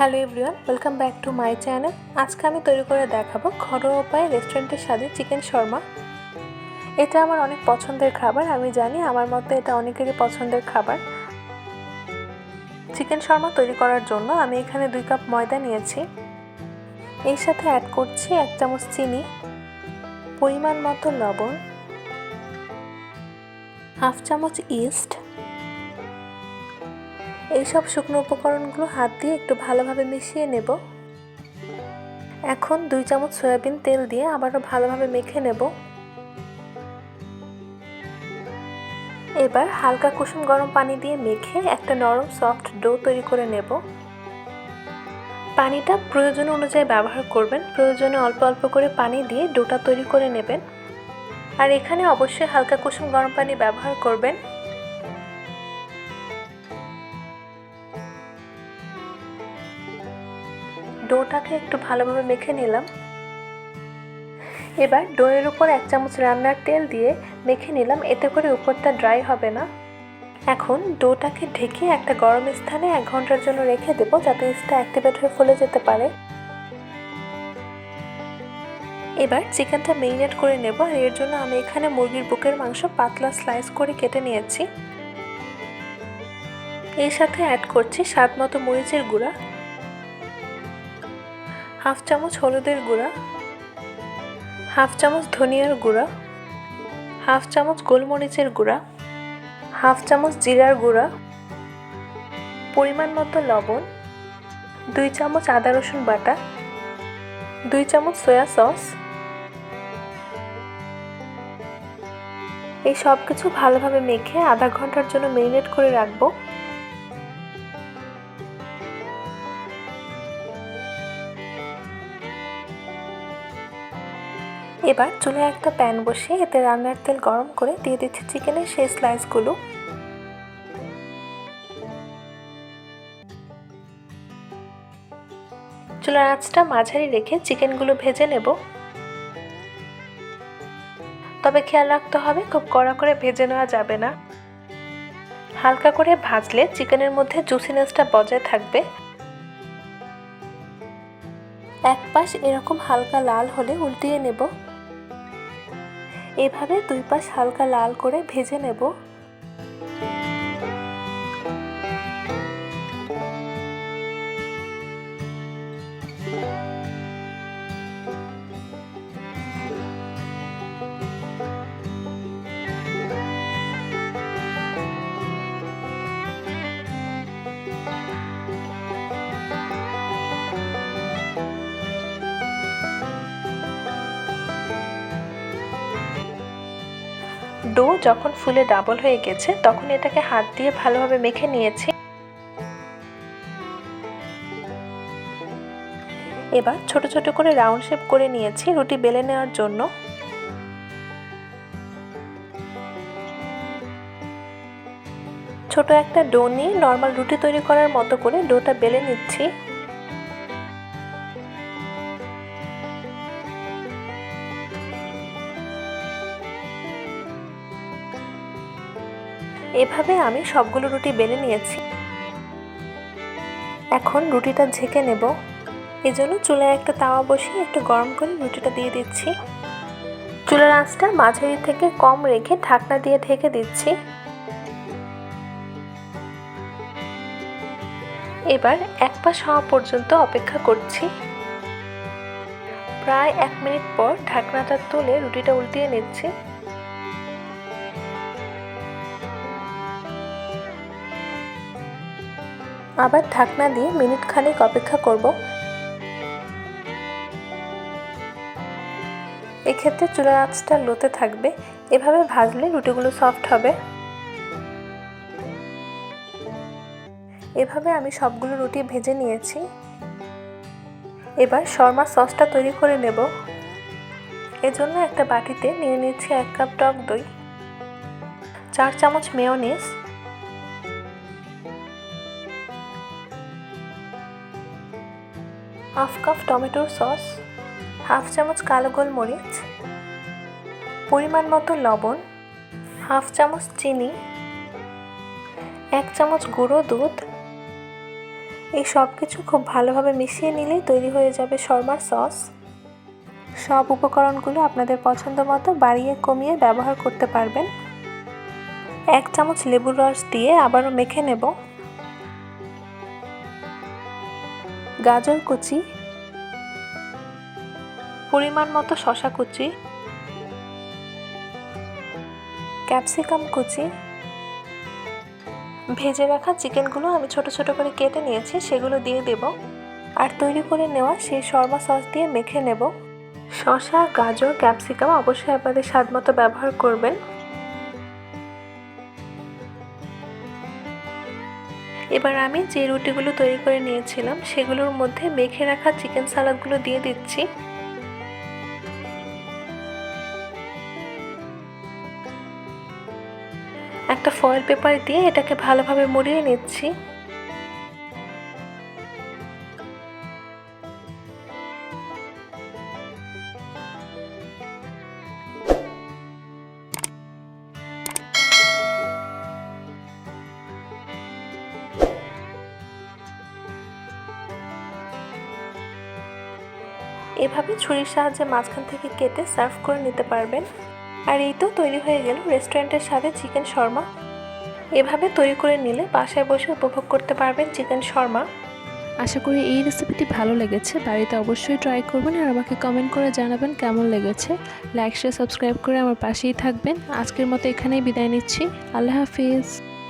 Hello everyone, welcome back to my channel. আজকে আমি তৈরি করে দেখাবো ঘরোয়া উপায়ে রেস্টুরেন্টের স্বাদে চিকেন শর্মা। এটা আমার অনেক পছন্দের খাবার, আমি জানি আমার মতে এটা অনেকেরই পছন্দের খাবার। চিকেন শর্মা তৈরি করার জন্য আমি এখানে দুই কাপ ময়দা নিয়েছি। এর সাথে অ্যাড করছি এক চামচ চিনি, পরিমাণ মতো লবণ, হাফ চামচ ইস্ট এইসব শুকনো উপকরণগুলো হাত দিয়ে একটু ভালোভাবে মিশিয়ে নেব। এখন দুই চামচ সয়াবিন তেল দিয়ে আবারও ভালোভাবে মেখে নেব। এবার হালকা কুসুম গরম পানি দিয়ে মেখে একটা নরম সফট ডো তৈরি করে নেব। পানিটা প্রয়োজন অনুযায়ী ব্যবহার করবেন, প্রয়োজনে অল্প অল্প করে পানি দিয়ে ডোটা তৈরি করে নেবেন। আর এখানে অবশ্যই হালকা কুসুম গরম পানি ব্যবহার করবেন। ডোটাকে একটু ভালোভাবে মেখে নিলাম। এবার ডোয়ের উপর এক চামচ রান্নার তেল দিয়ে মেখে নিলাম, এতে করে উপরটা ড্রাই হবে না। এখন ডোটাকে ঢেকে একটা গরম স্থানে এক ঘণ্টার জন্য রেখে দেবো, যাতে ইস্টটা অ্যাক্টিভেট হয়ে ফুলে যেতে পারে। এবার চিকেনটা মেরিনেট করে নেব, আর এর জন্য আমি এখানে মুরগির বুকের মাংস পাতলা স্লাইস করে কেটে নিয়েছি। এর সাথে অ্যাড করছি স্বাদ মতো মরিচের গুঁড়া। হাফ চামচ হলুদের গুঁড়া, হাফ চামচ ধনিয়ার গুঁড়া, হাফ চামচ গোলমরিচের গুঁড়া, হাফ চামচ জিরার গুঁড়া, পরিমাণ মতো লবণ, দুই চামচ আদা রসুন বাটা, দুই চামচ সয়া সস। এই সব কিছু ভালোভাবে মেখে আধা ঘণ্টার জন্য মেরিনেট করে রাখব। এবার চুলে একটা প্যান বসিয়ে এতে রান্নার তেল গরম করে দিয়ে দিচ্ছি চিকেনের সেই স্লাইসগুলো চুলার আঁচটা মাঝারি রেখে চিকেনগুলো ভেজে নেব। তবে খেয়াল রাখতে হবে, খুব কড়া করে ভেজে নেওয়া যাবে না। হালকা করে ভাজলে চিকেনের মধ্যে জুসিনেসটা বজায় থাকবে। এক পাশ এরকম হালকা লাল হলে উল্টিয়ে নেব। এভাবে দুই পাশ হালকা লাল করে ভেজে নেব। ডো যখন ফুলে ডাবল হয়ে গেছে, তখন এটাকে হাত দিয়ে ভালোভাবে মেখে নিয়েছি। এবার ছোট ছোট করে রাউন্ড শেপ করে নিয়েছি রুটি বেলে নেওয়ার জন্য। ছোট একটা ডো নিয়ে নর্মাল রুটি তৈরি করার মতো করে ডোটা বেলে নিচ্ছি। এভাবে আমি সবগুলো রুটি বেলে নিয়েছি। এখন রুটিটা ঝেঁকে নেব। এজন্য চুলায় একটা তাওয়া বসিয়ে একটু গরম করে রুটিটা দিয়ে দিচ্ছি। চুলার আঁচটা মাঝারি থেকে কম রেখে ঢাকনা দিয়ে ঢেকে দিচ্ছি। এবার এক পাশ হওয়া পর্যন্ত অপেক্ষা করছি। প্রায় এক মিনিট পর ঢাকনাটা তুলে রুটিটা উল্টিয়ে নিচ্ছি। আবার ঢাকনা দিয়ে মিনিট খানেক অপেক্ষা করব। এক্ষেত্রে চুলার আঁচটা লোতে থাকবে। এভাবে ভাজলে রুটিগুলো সফট হবে। এভাবে আমি সবগুলো রুটি ভেজে নিয়েছি। এবার শর্মা সসটা তৈরি করে নেব। এজন্য একটা বাটিতে নিয়ে নিচ্ছি এক কাপ টক দই, চার চামচ মেয়োনিজ হাফ কাপ টমেটোর সস, হাফ চামচ কালো গোলমরিচ, পরিমাণ মতো লবণ, হাফ চামচ চিনি, এক চামচ গুঁড়ো দুধ। এই সব কিছু খুব ভালোভাবে মিশিয়ে নিলেই তৈরি হয়ে যাবে শর্মার সস। সব উপকরণগুলো আপনাদের পছন্দ মতো বাড়িয়ে কমিয়ে ব্যবহার করতে পারবেন। এক চামচ লেবুর রস দিয়ে আবারও মেখে নেব। গাজর কুচি, পরিমাণ মতো শশা কুচি, ক্যাপসিকাম কুচি। ভেজে রাখা চিকেনগুলো আমি ছোট ছোট করে কেটে নিয়েছি, সেগুলো দিয়ে দেব। আর তৈরি করে নেওয়া সেই শর্মা সস দিয়ে মেখে নেব। শশা গাজর, ক্যাপসিকাম অবশ্যই আপনাদের স্বাদ মতো ব্যবহার করবেন। এবার আমি যে রুটিগুলো তৈরি করে নিয়েছিলাম, সেগুলোর মধ্যে মেখে রাখা চিকেন সালাদগুলো দিয়ে দিচ্ছি। একটা ফয়েল পেপার দিয়ে এটাকে ভালোভাবে মুড়িয়ে নিচ্ছি। এভাবে ছুরির সাহায্যে মাঝখান থেকে কেটে সার্ভ করে নিতে পারবেন। আর এই তো তৈরি হয়ে গেল রেস্টুরেন্টের সাথে চিকেন শর্মা। এভাবে তৈরি করে নিলে বাসায় বসে উপভোগ করতে পারবেন চিকেন শর্মা। আশা করি এই রেসিপিটি ভালো লেগেছে। বাড়িতে অবশ্যই ট্রাই করবেন আর আমাকে কমেন্ট করে জানাবেন কেমন লেগেছে। লাইক, শেয়ার, সাবস্ক্রাইব করে আমার পাশেই থাকবেন। আজকের মতো এখানেই বিদায় নিচ্ছি। আল্লাহ হাফিজ।